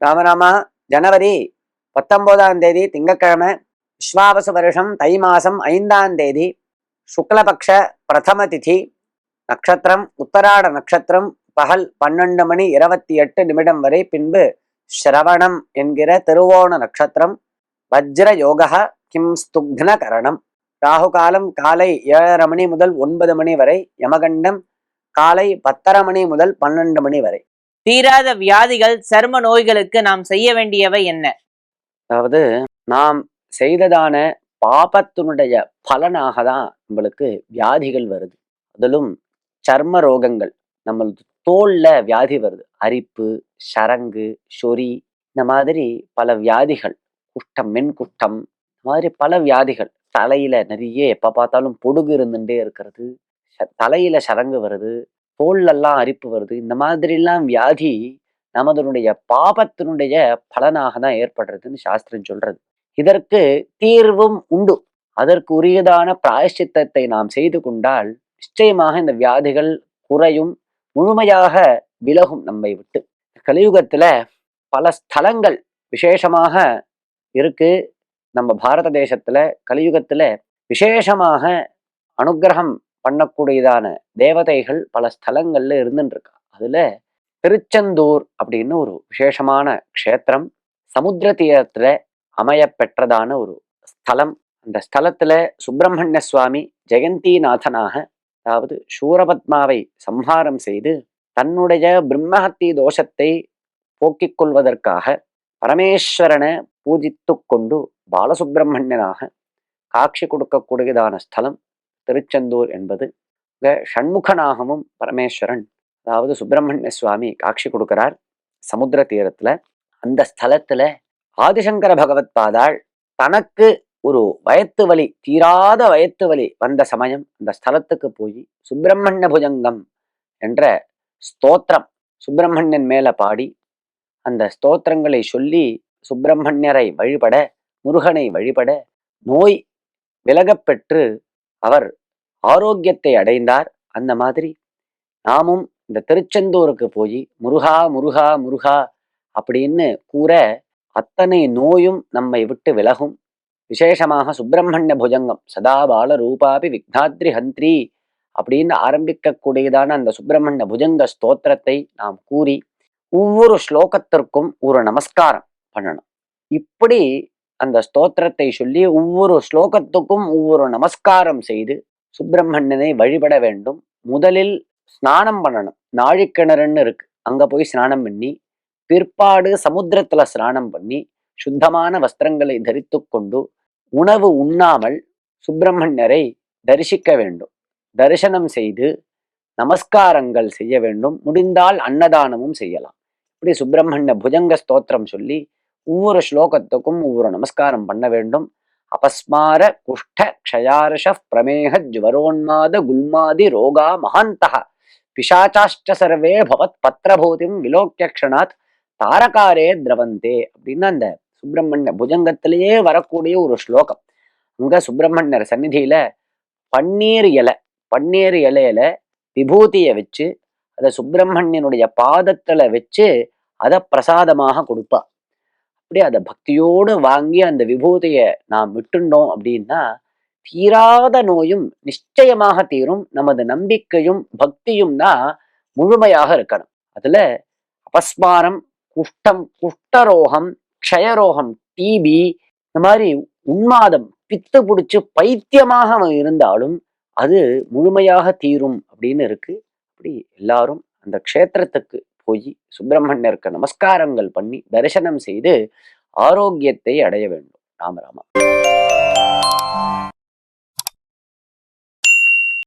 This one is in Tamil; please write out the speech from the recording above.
ராமராமா ஜனவரி பத்தொன்பதாம் தேதி திங்கக்கிழமை விஸ்வாவசு வருஷம் தை மாசம் ஐந்தாம் தேதி சுக்லபக்ஷ பிரதம திதி நட்சத்திரம் உத்தராட நட்சத்திரம் பகல் பன்னெண்டு மணி இருபத்தி எட்டு நிமிடம் வரை பின்பு ஸ்ரவணம் என்கிற திருவோண நட்சத்திரம் வஜ்ர யோகா கிம் ஸ்துக்ன கரணம். ராகு காலம் காலை ஏழரை மணி முதல் ஒன்பது மணி வரை யமகண்டம் காலை பத்தரை மணி முதல் பன்னெண்டு மணி வரை. தீராத வியாதிகள் சரும நோய்களுக்கு நாம் செய்ய வேண்டியவை என்ன? அதாவது நாம் செய்ததான பாபத்தினுடைய பலனாக தான் நம்மளுக்கு வியாதிகள் வருது. அதிலும் சர்ம ரோகங்கள் நம்மளுக்கு தோல்ல வியாதி வருது. அரிப்பு சரங்கு சொறி இந்த மாதிரி பல வியாதிகள் குஷ்டம் மென் குஷ்டம் இந்த மாதிரி பல வியாதிகள். தலையில நிறைய எப்ப பார்த்தாலும் பொடுகு இருந்துட்டே இருக்கிறது. ச- தலையில சரங்கு வருது. தோல்லெல்லாம் அரிப்பு வருது. இந்த மாதிரிலாம் வியாதி நமதனுடைய பாபத்தினுடைய பலனாக தான் ஏற்படுறதுன்னு சாஸ்திரம் சொல்றது. இதற்கு தீர்வும் உண்டு. அதற்கு உரியதான பிராயஷ்சித்தத்தை நாம் செய்து கொண்டால் நிச்சயமாக இந்த வியாதிகள் குறையும் முழுமையாக விலகும் நம்மை விட்டு. கலியுகத்துல பல ஸ்தலங்கள் விசேஷமாக இருக்கு. நம்ம பாரத தேசத்துல கலியுகத்துல விசேஷமாக அனுக்கிரகம் பண்ணக்கூடியதான தேவதைகள் பல ஸ்தலங்கள்ல இருந்துருக்கா அதுல திருச்செந்தூர் அப்படின்னு ஒரு விசேஷமான க்ஷேத்திரம் சமுத்திர தீரத்துல அமைய பெற்றதான ஒரு ஸ்தலம். அந்த ஸ்தலத்துல சுப்பிரமணிய சுவாமி ஜெயந்திநாதனாக அதாவது சூரபத்மாவை சம்ஹாரம் செய்து தன்னுடைய பிரம்மஹத்தி தோஷத்தை போக்கிக் கொள்வதற்காக பரமேஸ்வரனை பூஜித்து கொண்டு பாலசுப்பிரமணியனாக காட்சி கொடுக்கக்கூடியதான ஸ்தலம். திருச்செந்தூர் என்பது இங்க ஷண்முகனாகவும் பரமேஸ்வரன் அதாவது சுப்பிரமணிய சுவாமி காட்சி கொடுக்கிறார். சமுத்திர தீரத்துல அந்த ஸ்தலத்துல ஆதிசங்கர பகவத் பாதாள் தனக்கு ஒரு வயத்து வலி தீராத வயத்து வலி வந்த சமயம் அந்த ஸ்தலத்துக்கு போய் சுப்பிரமணிய புஜங்கம் என்ற ஸ்தோத்திரம் சுப்பிரமணியன் மேல பாடி அந்த ஸ்தோத்திரங்களை சொல்லி சுப்பிரமணியரை வழிபட முருகனை வழிபட நோய் விலகப்பெற்று அவர் ஆரோக்கியத்தை அடைந்தார். அந்த மாதிரி நாமும் இந்த திருச்செந்தூருக்கு போய் முருகா முருகா முருகா அப்படின்னு கூற அத்தனை நோயும் நம்மை விட்டு விலகும். விசேஷமாக சுப்பிரமணிய புஜங்கம் சதா பால ரூபாபி விக்னாத்ரி ஹந்திரி அப்படின்னு ஆரம்பிக்கக்கூடியதான அந்த சுப்பிரமணிய புஜங்க ஸ்தோத்திரத்தை நாம் கூறி ஒவ்வொரு ஸ்லோகத்திற்கும் ஒரு நமஸ்காரம் பண்ணணும். இப்படி அந்த ஸ்தோத்திரத்தை சொல்லி ஒவ்வொரு ஸ்லோகத்துக்கும் ஒவ்வொரு நமஸ்காரம் செய்து சுப்பிரமணியனை வழிபட வேண்டும். முதலில் ஸ்நானம் பண்ணணும். நாழிக்கிணறுன்னு இருக்கு. அங்க போய் ஸ்நானம் பண்ணி பிற்பாடு சமுத்திரத்துல ஸ்நானம் பண்ணி சுத்தமான வஸ்திரங்களை தரித்து கொண்டு உணவு உண்ணாமல் சுப்பிரமணியரை தரிசிக்க வேண்டும். தரிசனம் செய்து நமஸ்காரங்கள் செய்ய வேண்டும். முடிந்தால் அன்னதானமும் செய்யலாம். இப்படி சுப்பிரமணிய புஜங்க ஸ்தோத்திரம் சொல்லி ஒவ்வொரு ஸ்லோகத்துக்கும் ஒவ்வொரு நமஸ்காரம் பண்ண வேண்டும். அபஸ்மார குஷ்ட க்ஷயாரஷ பிரமேக ஜுவரோன்மாத குல்மாதி ரோகா மகாந்தக பிசாச்சாஷ்ட சர்வே பவத் பத்திரபூதிம் விலோக்கியக்ஷணாத் தாரகாரே திரவந்தே அப்படின்னு அந்த சுப்பிரமணிய புஜங்கத்திலேயே வரக்கூடிய ஒரு ஸ்லோகம். அங்க சுப்பிரமணியர் சந்நிதியில பன்னீர் இலை பன்னீர் இலையில விபூதியை வச்சு அதை சுப்பிரமணியனுடைய பாதத்துல வச்சு அதை பிரசாதமாக கொடுப்பா. அப்படி அதை பக்தியோடு வாங்கி அந்த விபூதியை நாம் விட்டுண்டோம் அப்படின்னா தீராத நோயும் நிச்சயமாக தீரும். நமது நம்பிக்கையும் பக்தியும் தான் முழுமையாக இருக்கணும். அதுல அபஸ்மாரம் குஷ்டம் குஷ்டரோகம் க்ஷயரோகம் டிபி இந்த மாதிரி உன்மாதம் பித்து பிடிச்சி பைத்தியமாக அவன் இருந்தாலும் அது முழுமையாக தீரும் அப்படின்னு இருக்கு. அப்படி எல்லாரும் அந்த க்ஷேத்திரத்துக்கு போய் சுப்பிரமணியருக்கு நமஸ்காரங்கள் பண்ணி தரிசனம் செய்து ஆரோக்கியத்தை அடைய வேண்டும். ராமராமா